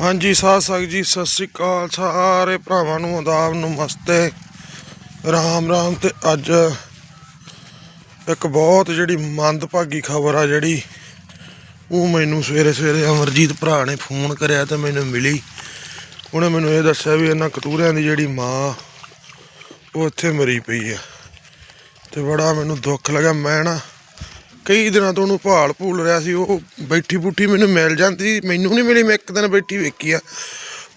ਹਾਂਜੀ, ਸਾਧ ਸੰਗਤ ਜੀ, ਸਤਿ ਸ੍ਰੀ ਅਕਾਲ ਸਾਰੇ ਭਰਾਵਾਂ ਨੂੰ, ਆਦਾਬ, ਨਮਸਤੇ। ਰਾਮ ਰਾਮ ਤੇ ਅੱਜ ਇੱਕ ਬਹੁਤ ਜਿਹੜੀ ਮੰਦਭਾਗੀ ਖਬਰ ਆ ਜਿਹੜੀ, ਉਹ ਮੈਨੂੰ ਸਵੇਰੇ ਸਵੇਰੇ ਅਮਰਜੀਤ ਭਰਾ ਨੇ ਫੋਨ ਕਰਿਆ ਤੇ ਮੈਨੂੰ ਮਿਲੀ। ਉਹਨੇ ਮੈਨੂੰ ਇਹ ਦੱਸਿਆ ਵੀ ਇਹਨਾਂ ਕਤੂਰਿਆਂ ਦੀ ਜਿਹੜੀ ਮਾਂ, ਉਹ ਇੱਥੇ ਮਰੀ ਪਈ ਆ। ਤੇ ਬੜਾ ਮੈਨੂੰ ਦੁੱਖ ਲੱਗਾ ਮੈਂ ਨਾ ਕਈ ਦਿਨਾਂ ਤੋਂ ਉਹਨੂੰ ਭਾਲ ਭੂਲ ਰਿਹਾ ਸੀ, ਉਹ ਬੈਠੀ ਬੂਠੀ ਮੈਨੂੰ ਮਿਲ ਜਾਂਦੀ, ਮੈਨੂੰ ਨਹੀਂ ਮਿਲੀ, ਮੈਂ ਇੱਕ ਦਿਨ ਬੈਠੀ ਵੇਖੀ ਆ,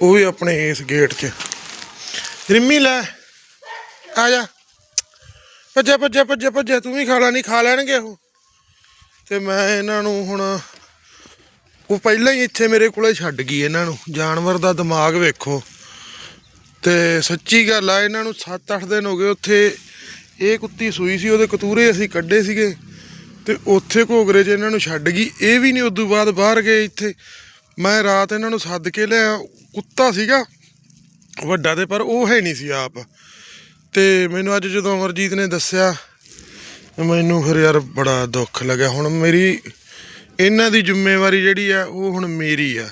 ਉਹ ਵੀ ਆਪਣੇ ਇਸ ਗੇਟ 'ਚ। ਰਿੰਮੀ ਲੈ, ਆ ਜਾ। ਭੱਜਿਆ ਭੱਜਿਆ ਭੱਜਿਆ ਭੱਜਿਆ, ਤੂੰ ਵੀ ਖਾਲਾ ਨਹੀਂ ਖਾ ਲੈਣਗੇ ਉਹ। ਤੇ ਮੈਂ ਇਹਨਾਂ ਨੂੰ ਹੁਣ, ਉਹ ਪਹਿਲਾਂ ਹੀ ਇੱਥੇ ਮੇਰੇ ਕੋਲੇ ਛੱਡ ਗਈ ਇਹਨਾਂ ਨੂੰ। ਜਾਨਵਰ ਦਾ ਦਿਮਾਗ ਵੇਖੋ। ਤੇ ਸੱਚੀ ਗੱਲ ਆ, ਇਹਨਾਂ ਨੂੰ 7-8 ਦਿਨ ਹੋ ਗਏ, ਉੱਥੇ ਇਹ ਕੁੱਤੀ ਸੂਈ ਸੀ, ਉਹਦੇ ਕਤੂਰੇ ਅਸੀਂ ਕੱਢੇ ਸੀਗੇ। ਤੇ ਉੱਥੇ ਘੋਗਰੇ 'ਚ ਇਹਨਾਂ ਨੂੰ ਛੱਡ ਗਈ, ਇਹ ਵੀ ਨਹੀਂ ਉਦੋਂ ਬਾਅਦ ਬਾਹਰ ਗਏ ਇੱਥੇ। ਮੈਂ ਰਾਤ ਇਹਨਾਂ ਨੂੰ ਸੱਦ ਕੇ ਲਿਆ ਕੁੱਤਾ ਸੀਗਾ, ਵੱਡਾ ਤੇ, ਪਰ ਉਹ ਹੈ ਨਹੀਂ ਸੀ ਆਪ। ਤੇ ਮੈਨੂੰ ਅੱਜ ਜਦੋਂ ਅਮਰਜੀਤ ਨੇ ਦੱਸਿਆ, ਮੈਨੂੰ ਫਿਰ ਯਾਰ ਬੜਾ ਦੁੱਖ ਲੱਗਿਆ। ਹੁਣ ਮੇਰੀ, ਇਹਨਾਂ ਦੀ ਜ਼ਿੰਮੇਵਾਰੀ ਜਿਹੜੀ ਆ, ਉਹ ਹੁਣ ਮੇਰੀ ਆ।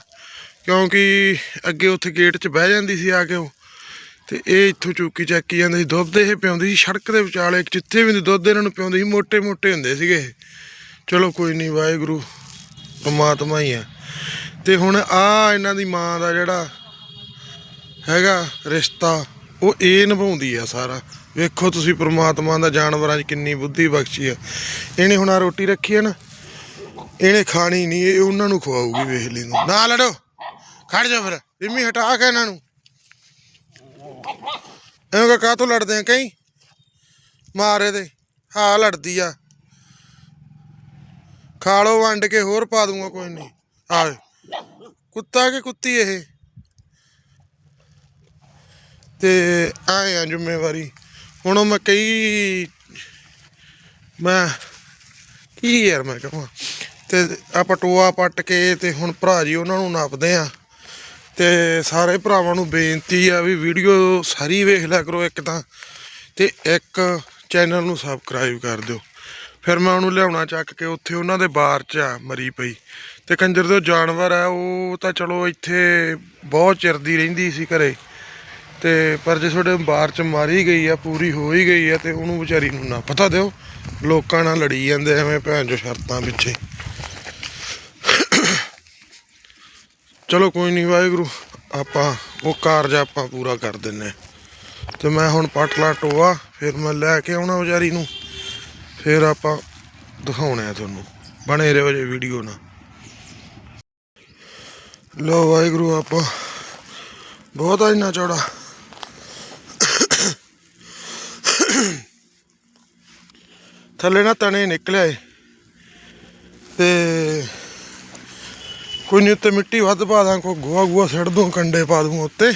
ਕਿਉਂਕਿ ਅੱਗੇ ਉੱਥੇ ਗੇਟ 'ਚ ਬਹਿ ਜਾਂਦੀ ਸੀ ਆ ਕੇ ਉਹ। ਤੇ ਇਹ ਇੱਥੋਂ ਚੁੱਕੀ ਚੱਕੀ ਜਾਂਦੇ ਸੀ। ਦੁੱਧ ਇਹ ਪਿਉਂਦੀ ਸੀ, ਸੜਕ ਦੇ ਵਿਚਾਲੇ ਜਿੱਥੇ ਵੀ ਦੁੱਧ ਇਹਨਾਂ ਨੂੰ ਪਿਉਂਦੇ ਸੀ ਮੋٹے-ਮੋٹے ਹੁੰਦੇ ਸੀਗੇ ਚਲੋ ਕੋਈ ਨਹੀਂ ਵਾਹਿਗੁਰੂ, ਪਰਮਾਤਮਾ ਹੀ ਆ। ਤੇ ਹੁਣ ਆ ਇਹਨਾਂ ਦੀ ਮਾਂ ਦਾ ਜਿਹੜਾ ਹੈਗਾ ਰਿਸ਼ਤਾ, ਉਹ ਇਹ ਨਿਭਾਉਂਦੀ ਆ ਸਾਰਾ। ਵੇਖੋ ਤੁਸੀਂ ਪ੍ਰਮਾਤਮਾ ਦਾ ਜਾਨਵਰਾਂ 'ਚ ਕਿੰਨੀ ਬੁੱਧੀ ਬਖਸ਼ੀ ਆ। ਇਹਨੇ ਹੁਣ ਆ ਰੋਟੀ ਰੱਖੀ ਆ ਨਾ, ਇਹਨੇ ਖਾਣੀ ਨਹੀਂ ਇਹ ਉਹਨਾਂ ਨੂੰ ਖਵਾਉਗੀ ਵੇਖ ਲੈਂਦੇ ਨਾ ਲੜੋ, ਖੜ ਜਾ ਫਿਰ। ਰਿਮੀ ਹਟਾ ਕੇ ਇਹਨਾਂ ਨੂੰ। ਐਵੇਂ ਕਾ ਤੋਂ ਲੜਦੇ ਆ ਕਈ ਮਾਰੇ ਦੇ ਹਾਂ ਲੜਦੀ ਆ। ਖਾ ਲਓ ਵੰਡ ਕੇ ਹੋਰ ਪਾ ਦੂੰਗਾ ਕੋਈ ਨਹੀਂ। ਆ ਕੁੱਤਾ ਕਿ ਕੁੱਤੀ ਇਹ? ਤੇ ਆਏ ਆ ਜ਼ਿੰਮੇਵਾਰੀ। ਹੁਣ ਮੈਂ ਕਈ, ਮੈਂ ਕੀ ਯਾਰ ਮੈਂ ਕਹਾਂ? ਤੇ ਆਪਾਂ ਟੋਆ ਪੱਟ ਕੇ ਤੇ ਹੁਣ ਭਰਾ ਜੀ ਉਹਨਾਂ ਨੂੰ ਨਾਪਦੇ ਆ। ਤੇ ਸਾਰੇ ਭਰਾਵਾਂ ਨੂੰ ਬੇਨਤੀ ਆ ਵੀ ਵੀਡੀਓ ਸਾਰੀ ਵੇਖ ਲਿਆ ਕਰੋ ਇੱਕ ਤਾਂ, ਤੇ ਇੱਕ ਚੈਨਲ ਨੂੰ ਸਬਸਕ੍ਰਾਈਬ ਕਰ ਦਿਓ। ਫਿਰ ਮੈਂ ਉਹਨੂੰ ਲਿਆਉਣਾ ਚੱਕ ਕੇ, ਉੱਥੇ ਉਹਨਾਂ ਦੇ ਬਾਰ 'ਚ ਆ ਮਰੀ ਪਈ। ਤੇ ਕੰਜਰ ਦੇ ਜਾਨਵਰ ਆ, ਉਹ ਤਾਂ ਚਲੋ ਇੱਥੇ ਬਹੁਤ ਚਿਰ ਦੀ ਰਹਿੰਦੀ ਸੀ ਘਰੇ। ਤੇ ਪਰ ਜੇ ਤੁਹਾਡੇ ਬਾਰ ਚ ਮਾਰੀ ਗਈ ਆ, ਪੂਰੀ ਹੋ ਹੀ ਗਈ ਆ, ਤੇ ਉਹਨੂੰ ਵਿਚਾਰੀ ਨੂੰ ਨਾ ਪਤਾ ਦਿਓ। ਲੋਕਾਂ ਨਾਲ ਲੜੀ ਜਾਂਦੇ ਐਵੇਂ ਭੈਣ ਜੋ ਸ਼ਰਤਾਂ ਪਿੱਛੇ। ਚਲੋ ਕੋਈ ਨਹੀਂ ਵਾਹਿਗੁਰੂ, ਆਪਾਂ ਉਹ ਕਾਰਜ ਆਪਾਂ ਪੂਰਾ ਕਰ ਦਿੰਨੇ ਤੇ ਮੈਂ ਹੁਣ ਪਟਲਾ ਟੋਆ, ਫਿਰ ਮੈਂ ਲੈ ਕੇ ਆਉਣਾ ਵਿਚਾਰੀ ਨੂੰ। ਫਿਰ ਆਪਾਂ ਦਿਖਾਉਣੇ ਆ ਤੁਹਾਨੂੰ, ਬਣੇ ਰਹੋ ਜੇ ਵੀਡੀਓ ਨਾਲ। ਲੋ ਵਾਹਿਗੁਰੂ, ਆਪਾਂ ਬਹੁਤ ਆ ਇੰਨਾ ਚੌੜਾ। ਥੱਲੇ ਨਾ ਤਣੇ ਨਿਕਲਿਆ ਏ ਤੇ ਕੋਈ ਨਹੀਂ ਉੱਤੇ ਮਿੱਟੀ ਵੱਧ ਪਾ ਦਾਂ ਕੋ ਗੋਹਾ ਗੋਹਾ ਛੱਡ ਦੂੰ, ਕੰਡੇ ਪਾ ਦੂੰ ਉੱਤੇ।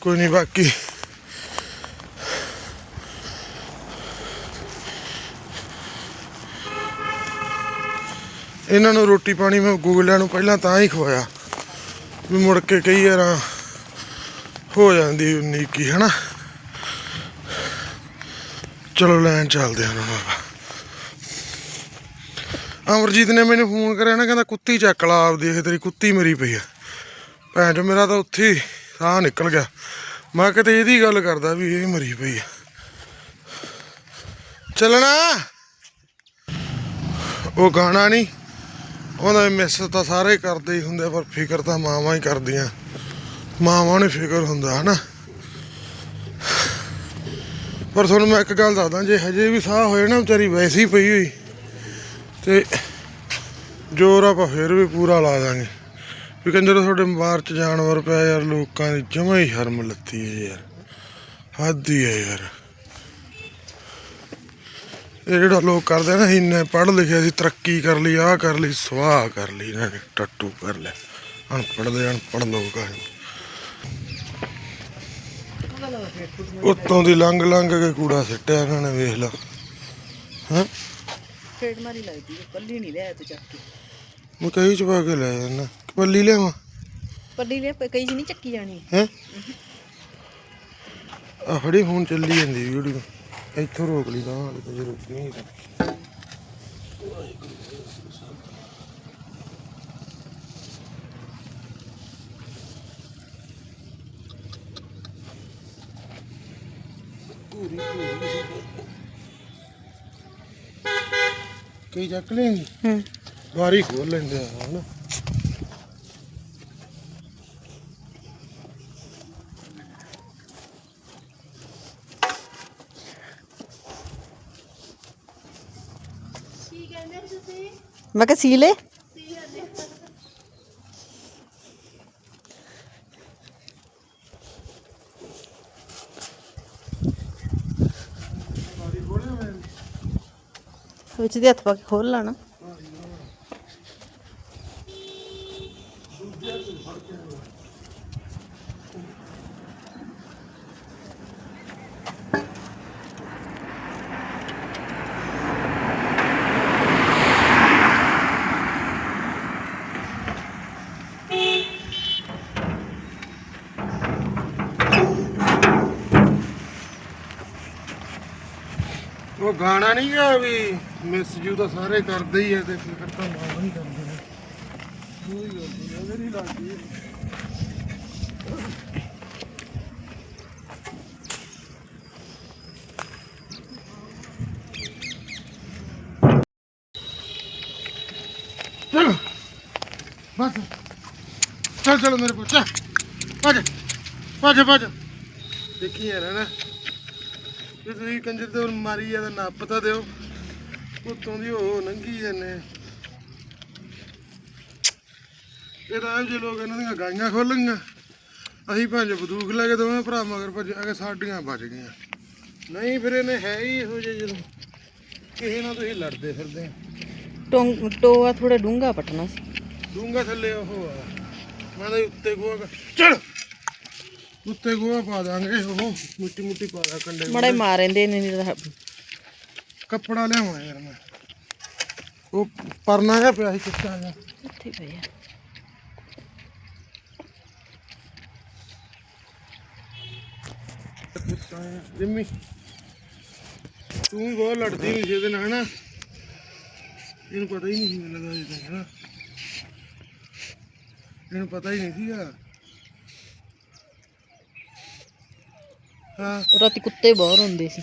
ਕੋਈ ਨਹੀਂ ਬਾਕੀ। ਇਹਨਾਂ ਨੂੰ ਰੋਟੀ ਪਾਣੀ ਮੈਂ ਗੂਗਲਿਆਂ ਨੂੰ ਪਹਿਲਾਂ ਤਾਂ ਹੀ ਖਵਾਇਆ, ਵੀ ਮੁੜ ਕੇ ਕਈ ਵਾਰਾਂ ਹੋ ਜਾਂਦੀ ਉਨੀ ਕੀ, ਹਨਾ? ਚਲੋ, ਲੈਣ ਚੱਲਦੇ ਹਾਂ ਹੁਣ ਆਪਾਂ। ਅਮਰਜੀਤ ਨੇ ਮੈਨੂੰ ਫੋਨ ਕਰਿਆ ਨਾ, ਕਹਿੰਦਾ ਕੁੱਤੀ ਚੱਕ ਲਾ ਆਪ ਦੇਖ ਤੇਰੀ ਕੁੱਤੀ ਮਰੀ ਪਈ ਆ। ਭੈਣ ਚੋ ਮੇਰਾ ਤਾਂ ਉੱਥੇ ਸਾਹ ਨਿਕਲ ਗਿਆ। ਮੈਂ ਕਿਤੇ ਇਹਦੀ ਗੱਲ ਕਰਦਾ ਵੀ ਇਹ ਮਰੀ ਪਈ ਆ। ਚੱਲਣਾ? ਉਹ ਗਾਣਾ ਨਹੀਂ। ਉਹਦਾ ਮਿਸ ਤਾਂ ਸਾਰੇ ਕਰਦੇ ਹੀ ਹੁੰਦੇ ਪਰ ਫਿਕਰ ਤਾਂ ਮਾਵਾਂ ਹੀ ਕਰਦੀਆਂ। ਮਾਵਾਂ ਨੂੰ ਫਿਕਰ ਹੁੰਦਾ, ਹਨਾ? ਪਰ ਤੁਹਾਨੂੰ ਮੈਂ ਇੱਕ ਗੱਲ ਦੱਸਦਾ, ਜੇ ਹਜੇ ਵੀ ਸਾਹ ਹੋਏ ਨਾ, ਵਿਚਾਰੀ ਵੈਸੀ ਪਈ ਹੋਈ। ਤੇ ਜੋਰ ਆਪਾਂ ਫਿਰ ਵੀ ਪੂਰਾ ਲਾ ਦਾਂਗੇ। ਵੀ ਕਹਿੰਦੇ ਤੁਹਾਡੇ ਬਾਹਰ ਚ ਜਾਨਵਰ ਪਿਆ ਯਾਰ, ਲੋਕਾਂ ਦੀ ਜਮਾ ਹੀ ਸ਼ਰਮ ਲੱਤੀ ਹੈ ਯਾਰ। ਹੱਦ ਹੀ ਹੈ ਯਾਰ। ਇਹ ਜਿਹੜਾ ਲੋਕ ਕਰਦੇ ਨਾ, ਇੰਨੇ ਪੜ੍ਹ ਲਿਖਿਆ ਸੀ, ਤਰੱਕੀ ਕਰ ਲਈ, ਆਹ ਕਰ ਲਈ, ਸਵਾਹ ਕਰ ਲਈ, ਇਹਨਾਂ ਨੇ ਟੱਟੂ ਕਰ ਲਿਆ। ਅਨਪੜ੍ਹ ਦੇ ਅਨਪੜ੍ਹ ਲੋਕ ਆ। ਇਹ। ਉੱਤੋਂ ਦੀ ਲੰਘ ਲੰਘ ਕੇ ਕੂੜਾ ਸਿੱਟਿਆ ਇਹਨਾਂ ਨੇ, ਵੇਖ ਲਾ। ਹਾਂ? ਫੇਟ ਮਾਰੀ ਲੱਗਦੀ ਹੈ ਪੱਲੀ ਨਹੀਂ ਲੈ ਤੂੰ ਚੱਕ ਕੇ। ਮੈਂ ਕਹੀ ਚ ਪਾ ਕੇ ਲੈ ਜਾਣਾ ਪੱਲੀ ਲਿਆਵਾਂ? ਪੱਲੀ ਲੈ ਕਈ ਜੀ ਨਹੀਂ ਚੱਕੀ ਜਾਣੀ। ਹੈ? ਆ ਫੜੀ ਹੁਣ ਚੱਲੀ ਜਾਂਦੀ ਵੀਡੀਓ ਇੱਥੋਂ ਰੋਕ ਲਈ ਤਾਂ ਹਾਲੇ ਤੇ ਰੁਕ ਨਹੀਂ ਤਾਂ। ਪੂਰੀ ਪੂਰੀ ਕਈ ਚੱਕ ਲੈਂਗੇ ਹੂੰ। ਬਾਰੀ ਖੋਲ ਲੈਂਦੇ ਆ ਹਨਾ ਮੈਂ ਕਿਹਾ ਸੀ ਲੈ ਵਿੱਚ ਦੇ ਹੱਥ ਪਾ ਕੇ ਖੋਲ ਲੈਣਾ। ਉਹ ਗਾਣਾ ਨਹੀਂ ਗਾ ਵੀ। ਮਿਸ ਯੂ ਤਾਂ ਸਾਰੇ ਕਰਦੇ ਹੀ ਐ ਤੇ ਫਿਰ ਤਾਂ ਮਾਂ ਨਹੀਂ ਕਰਦੇ ਨੇ। ਉਹੀ ਗੱਲ ਹੈ ਮੇਰੀ ਲੱਗਦੀ। ਹੈ ਬਸ। ਚਲ ਚਲ ਮੇਰੇ ਪੁੱਤ ਚੱਲ। ਭੱਜ ਭੱਜ ਭੱਜ। ਦੇਖੀ ਯਾਰ ਨਾ? ਜੇ ਤੁਸੀਂ ਕੰਜਰ ਤੇ ਹੁਣ ਮਾਰੀ ਜਾਂ ਤਾਂ ਨੱਪ ਤਾਂ ਦਿਓ। ਉੱਤੋਂ ਦੀ ਉਹ ਲੰਘੀ ਜਾਂਦੇ ਇਹ ਇਹੋ ਜਿਹੇ ਲੋਕ ਇਹਨਾਂ ਦੀਆਂ ਗਾਈਆਂ ਖੋਲਣਗੀਆਂ। ਅਸੀਂ ਪੰਜ ਬੰਦੂਕ ਲੈ ਕੇ ਦੋਵੇਂ ਭਰਾ ਮਗਰ ਭੱਜਾਂਗੇ ਸਾਡੀਆਂ ਬਚ ਗਈਆਂ। ਨਹੀਂ ਫਿਰ ਇਹਨੇ ਹੈ ਹੀ ਇਹੋ ਜਿਹੇ ਜਦੋਂ। ਕਿਸੇ ਨਾਲ ਤੁਸੀਂ ਲੜਦੇ ਫਿਰਦੇ ਟੋਂ ਟੋਆ ਥੋੜਾ ਡੂੰਘਾ ਪਟਣਾ ਸੀ। ਡੂੰਗਾ ਥੱਲੇ ਉਹ ਆ। ਮੈਂ ਤਾਂ ਉੱਤੇ ਗੋਆ ਚੱਲ! ਉੱਤੇ ਗੋਆ ਪਾ ਦਾਂਗੇ ਉਹ। ਮਿੱਟੀ ਮੁੱਟੀ ਪਾ ਦਾ ਕੰਡੇ ਮੜੇ ਮਾਰ ਰਹਿੰਦੇ ਨੇ ਨਹੀਂ ਤਾਂ ਕੱਪੜਾ ਲਿਆਵਾਂ ਯਾਰ ਮੈਂ। ਉਹ ਪਰਨਾ ਜਿਹਾ ਪਿਆ ਸੀ ਚਿੱਟਾ ਜਿਹਾ। ਇੱਥੇ ਪਿਆ ਜਿੰਮੀ ਤੂੰ ਵੀ ਬਹੁਤ ਲੜਦੀ ਹੁੰਦੀ ਸੀ ਇਹਦੇ ਨਾਲ ਹਨਾ? ਇਹਨੂੰ ਪਤਾ ਹੀ ਨਹੀਂ ਸੀ ਮੈਨੂੰ ਲੱਗਦਾ ਇਹ ਹਨਾ? ਇਹਨੂੰ ਪਤਾ ਹੀ ਨਹੀਂ ਸੀਗਾ। ਹਾਂ। ਰਾਤੀ ਕੁੱਤੇ ਬਾਹਰ ਹੁੰਦੇ ਸੀ।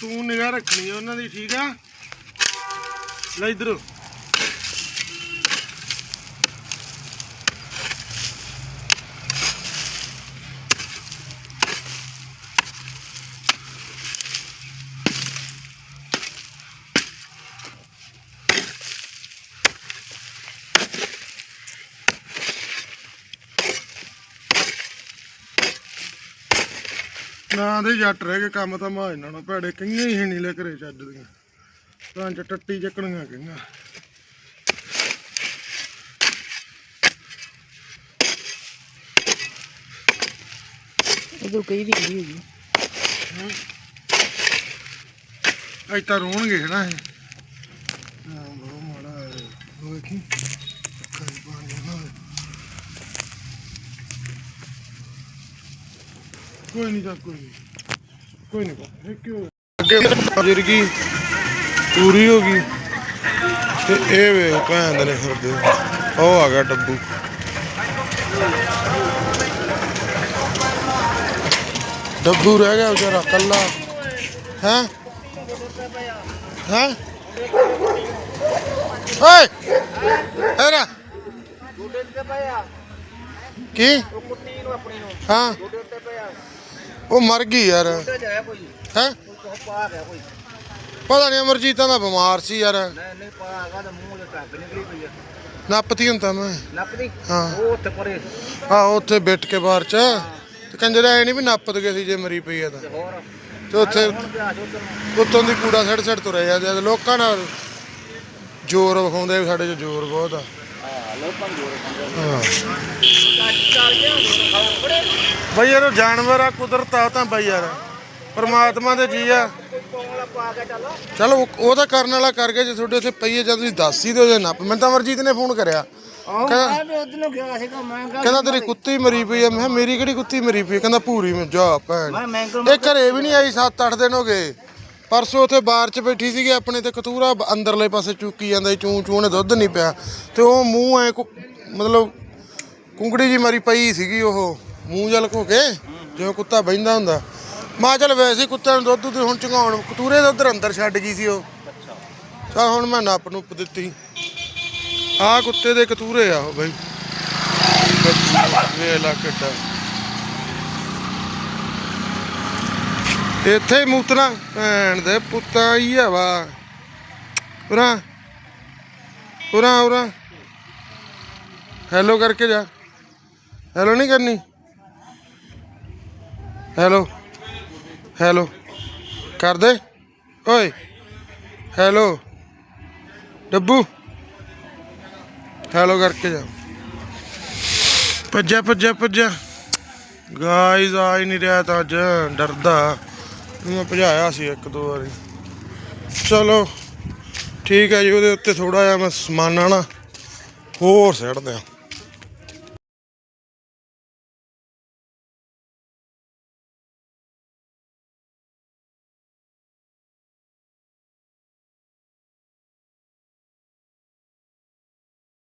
ਤੂੰ ਨਿਗਾਹ ਰੱਖਣੀ ਆ ਉਹਨਾਂ ਦੀ ਠੀਕ ਆ? ਲੈ ਇਧਰ। ਨਾ ਦੇ ਜੱਟ ਰਹਿ ਕੇ ਕੰਮ ਤਾਂ ਮਾਂ ਇਹਨਾਂ ਨੂੰ ਭੈੜੇ ਕਈਆਂ ਹੀ ਨਹੀਂ ਲੈ ਘਰੇ ਚੱਜ ਦੀਆਂ। ਤਾਂ ਚ ਟੱਟੀ ਚੱਕਣੀਆਂ ਕਈਆਂ। ਉਦੋਂ ਕਈ ਦੀ ਗਈ ਹੋਈ। ਅੱਜ ਤਾਂ ਰੋਣਗੇ ਨਾ ਇਹ। ਹਾਂ ਬਹੁਤ ਮਾੜਾ ਹੈ। ਉਹ ਵੇਖੀ ਅੱਖਾਂ 'ਚ ਪਾਣੀ ਨਾ ਕੋਈ ਨਹੀਂ ਤਾਂ ਕੋਈ ਨਹੀਂ। ਕੋਈ ਨਹੀਂ ਕਿਉਂ ਅੱਗੇ ਜਰ ਗਈ ਪੂਰੀ ਹੋ ਗਈ। ਤੇ ਇਹ ਵੇ ਭੈਣ ਦੇ ਨੇ ਫਿਰਦੇ। ਉਹ ਆ ਗਿਆ ਡੱਬੂ। ਡੱਬੂ ਰਹਿ ਗਿਆ ਵਿਚਾਰਾ ਕੱਲਾ। ਹੈ? ਹੈ? ਓਏ! ਹੈਰਾ ਗੋਡੇ ਤੇ ਪਿਆ ਕੀ? ਉਹ ਕੁੱਤੀ ਨੂੰ ਆਪਣੀ ਨੂੰ। ਹਾਂ। ਗੋਡੇ ਉੱਤੇ ਪਿਆ ਉਹ ਮਰ ਗਈ ਯਾਰ। ਗੋਡੇ ਜਾਇਆ ਕੋਈ। ਹੈ? ਕੋਈ ਕੋ ਪਾ ਗਿਆ ਕੋਈ। ਪਤਾ ਨਹੀਂ ਅਮਰਜੀਤਾਂ ਦਾ ਬਿਮਾਰ ਸੀ ਯਾਰ। ਨਹੀਂ ਨਹੀਂ ਪਾ ਆਗਾ ਤਾਂ ਮੂੰਹ ਦੇ ਟੱਬ ਨਿਕਲੀ ਪਈ ਆ। ਨੱਪਤੀ ਹੁੰਦਾ ਮੈਂ। ਨੱਪਦੀ ਹਾਂ। ਉਹ ਉੱਥੇ ਪਰੇ ਆਹੋ ਉੱਥੇ ਬਿੱਟ ਕੇ ਬਾਹਰ ਚ। ਤੇ ਕੰਜਰ ਐ ਨਹੀਂ ਵੀ ਨੱਪਦ ਗਏ ਸੀ ਜੇ ਮਰੀ ਪਈ ਆ ਤਾਂ। ਤੇ ਹੋਰ? ਤੇ ਉੱਥੇ ਹੁਣ ਪਿਆ ਜੋ ਉਧਰ ਨੂੰ ਉੱਤੋਂ ਦੀ ਕੂੜਾ ਸੜ ਸੜ ਤੁਰੇ ਜਾਂਦੇ ਆ ਤੇ ਲੋਕਾਂ ਨਾਲ ਜ਼ੋਰ ਵਿਖਾਉਂਦੇ ਵੀ ਸਾਡੇ 'ਚ ਜ਼ੋਰ ਬਹੁਤ ਆ। ਹਾਂ ਨੂੰ ਬਈ ਯਾਰ ਉਹ ਜਾਨਵਰ ਆ ਕੁਦਰਤ ਆ ਉਹ ਤਾਂ ਬਈ ਯਾਰ। ਪਰਮਾਤਮਾ ਦੇ ਜੀ ਆ। ਚੱਲ ਉਹ ਤਾਂ ਕਰਨ ਵਾਲਾ ਕਰ ਗਿਆ ਜੇ ਤੁਹਾਡੇ ਉੱਥੇ ਪਈ ਹੈ ਜਦ ਤੁਸੀਂ ਦੱਸ ਹੀ ਦਿਓ ਜੇ ਨੱਪ। ਮੈਨੂੰ ਤਾਂ ਅਮਰਜੀਤ ਨੇ ਫੋਨ ਕਰਿਆ। ਕਹਿੰਦਾ- ਮੈਂ ਵੀ ਉਧਰ ਨੂੰ ਗਿਆ ਸੀਗਾ ਮੈਂ ਕਿਹਾ ਕਹਿੰਦਾ ਤੇਰੀ ਕੁੱਤੀ ਮਰੀ ਪਈ ਆ। ਮੈਂ ਕਿਹਾ ਮੇਰੀ ਕਿਹੜੀ ਕੁੱਤੀ ਮਰੀ ਪਈ ਆ? ਕਹਿੰਦਾ ਭੂਰੀ ਮੈਂ ਜਾ ਭੈਣ। ਮੈਂ ਮੈਂਗੋ ਇਹ ਘਰੇ ਵੀ ਨਹੀਂ ਆਈ 7-8 ਦਿਨ ਹੋ ਗਏ। ਪਰਸੋਂ ਉੱਥੇ ਬਾਰ 'ਚ ਬੈਠੀ ਸੀਗੀ ਆਪਣੇ ਤੇ ਕਤੂਰਾ ਅੰਦਰਲੇ ਪਾਸੇ ਚੁੱਕੀ ਜਾਂਦਾ ਸੀ, ਚੂੰ ਚੂੰ ਨੇ ਦੁੱਧ ਨਹੀਂ ਪਿਆ। ਤੇ ਉਹ ਮੂੰਹ ਐ ਮਤਲਬ ਕੁੰਗੜੀ ਜੀ ਮਰੀ ਪਈ ਸੀਗੀ ਉਹ। ਮੂੰਹ ਜਲ ਘੋ ਕੇ ਜਿਵੇਂ ਕੁੱਤਾ ਬਹਿੰਦਾ ਹੁੰਦਾ। ਮਾ ਚਲ ਵੈਸੇ ਹੀ ਕੁੱਤੇ ਨੂੰ ਦੁੱਧ ਤੇ ਹੁਣ ਚੰਗਾਉਣ ਕਤੂਰੇ ਦੇ ਉਧਰ ਅੰਦਰ ਛੱਡ ਗਈ ਸੀ ਉਹ। ਚਲ ਹੁਣ ਮੈਂ ਨੱਪ ਨੁੱਪ ਦਿੱਤੀ। ਆਹ ਕੁੱਤੇ ਦੇ ਕਤੂਰੇ ਆ ਉਹ ਬਈ। ਵੇਖ ਕਿੱਡਾ ਇੱਥੇ ਹੀ ਮੂਤਣਾ ਭੈਣ ਦੇ ਪੁੱਤਾਂ ਹੀ ਆ ਵਾ। ਉਰਾ ਉਰਾ ਉਰਾ। ਹੈਲੋ ਕਰਕੇ ਜਾ। ਹੈਲੋ ਨਹੀਂ ਕਰਨੀ। ਹੈਲੋ ਹੈਲੋ ਕਰ ਦੇ। ਓਏ। ਹੈਲੋ ਡੱਬੂ। ਹੈਲੋ ਕਰਕੇ ਜਾ। ਭੱਜਿਆ ਭੱਜਿਆ ਭੱਜਿਆ ਗਾਇਜ਼ ਆ ਹੀ ਨਹੀਂ ਰਿਹਾ ਤਾਂ ਅੱਜ। ਡਰਦਾ। ਮੈਂ ਭਜਾਇਆ ਸੀ ਇੱਕ ਦੋ ਵਾਰੀ। ਚਲੋ, ਠੀਕ ਹੈ ਜੀ, ਉਹਦੇ ਉੱਤੇ ਥੋੜਾ ਜਿਹਾ ਮੈਂ ਸਮਾਨਾ ਨਾ ਹੋਰ ਸਿੱਟਦੇ ਆ